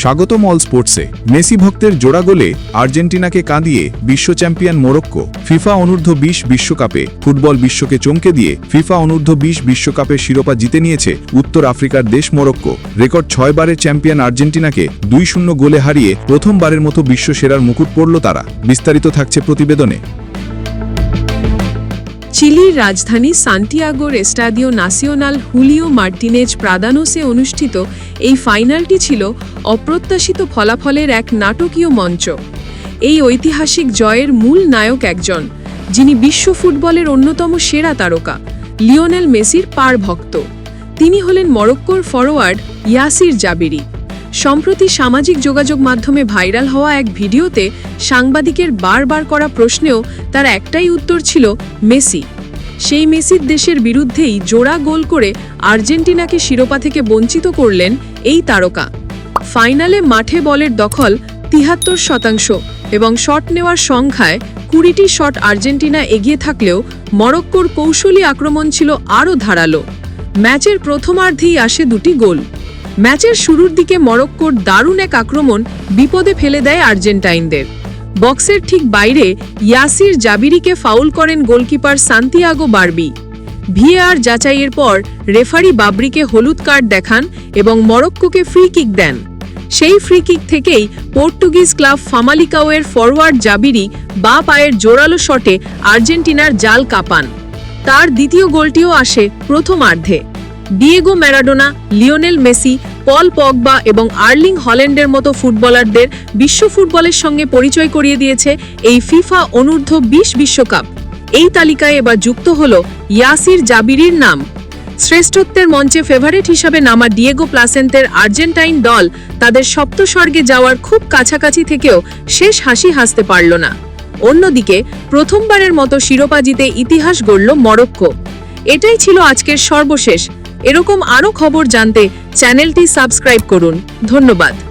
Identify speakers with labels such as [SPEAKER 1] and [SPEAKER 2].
[SPEAKER 1] স্বাগতম all স্পোর্টসে Messi ভক্তের জোড়া গোলে আর্জেন্টিনাকে কাঁদিয়ে বিশ্ব চ্যাম্পিয়ন মোরক্কো, ফিফা অনূর্ধ্ব বিশ বিশ্বকাপে ফুটবল বিশ্বকে চমকে দিয়ে ফিফা অনূর্ধ্ব বিশ বিশ্বকাপের শিরোপা জিতে নিয়েছে উত্তর আফ্রিকার দেশ মোরক্কো। রেকর্ড ছয়বারের চ্যাম্পিয়ন আর্জেন্টিনাকে দুই শূন্য গোলে হারিয়ে প্রথমবারের মতো বিশ্ব সেরার মুকুট পড়ল তারা। বিস্তারিত থাকছে প্রতিবেদনে।
[SPEAKER 2] চিলির রাজধানী সান্টিয়াগোর এস্টাদিও নাসিওনাল হুলিও মার্টিনেজ প্রাদানোসে অনুষ্ঠিত এই ফাইনালটি ছিল অপ্রত্যাশিত ফলাফলের এক নাটকীয় মঞ্চ। এই ঐতিহাসিক জয়ের মূল নায়ক একজন, যিনি বিশ্ব ফুটবলের অন্যতম সেরা তারকা, লিওনেল মেসির পার ভক্ত। তিনি হলেন মরক্কোর ফরোয়ার্ড ইয়াসির জাবিরি। সম্প্রতি সামাজিক যোগাযোগ মাধ্যমে ভাইরাল হওয়া এক ভিডিওতে সাংবাদিকের বারবার করা প্রশ্নেও তার একটাই উত্তর ছিল, মেসি। সেই মেসির দেশের বিরুদ্ধেই জোড়া গোল করে আর্জেন্টিনাকে শিরোপা থেকে বঞ্চিত করলেন এই তারকা। ফাইনালে মাঠে বলের দখল তিহাত্তর শতাংশ এবং শট নেওয়ার সংখ্যায় কুড়িটি শট আর্জেন্টিনা এগিয়ে থাকলেও মরক্কোর কৌশলী আক্রমণ ছিল আরও ধারালো। ম্যাচের প্রথমার্ধেই আসে দুটি গোল। ম্যাচের শুরুর দিকে মরক্কোর দারুণ এক আক্রমণ বিপদে ফেলে দেয় আর্জেন্টাইনদের। বক্সের ঠিক বাইরে ইয়াসির জাবিরিকে ফাউল করেন গোলকিপার সান্তিয়াগো বারবি। ভিএআর যাচাইয়ের পর রেফারি বাবরিকে হলুদ কার্ড দেখান এবং মরক্কোকে ফ্রি কিক দেন। সেই ফ্রি কিক থেকেই পর্তুগিজ ক্লাব ফামালিকাওয়ের ফরওয়ার্ড জাবিরি বা পায়ের জোরালো শটে আর্জেন্টিনার জাল কাঁপান। তার দ্বিতীয় গোলটিও আসে প্রথমার্ধে। Diego Maradona Lionel Messi Paul Pogba এবং আর্লিং হল্যান্ডের মতো ফুটবলারদের বিশ্ব ফুটবলের সঙ্গে পরিচয় করিয়ে দিয়েছে এই ফিফা অনূর্ধ্ব বিশ বিশ্বকাপ। এই তালিকায় এবার যুক্ত হল ইয়াসির জাবিরির নাম। শ্রেষ্ঠত্বের মঞ্চে ফেভারিট হিসাবে নামা ডিয়েগো প্লাসেন্তের আর্জেন্টাইন দল তাদের সপ্তস্বর্গে যাওয়ার খুব কাছাকাছি থেকেও শেষ হাসি হাসতে পারল না। অন্যদিকে প্রথমবারের মতো শিরোপা জিতে ইতিহাস গড়ল মরক্কো। এটাই ছিল আজকের সর্বশেষ এরকম আরও খবর জানতে চ্যানেলটি সাবস্ক্রাইব করুন। ধন্যবাদ।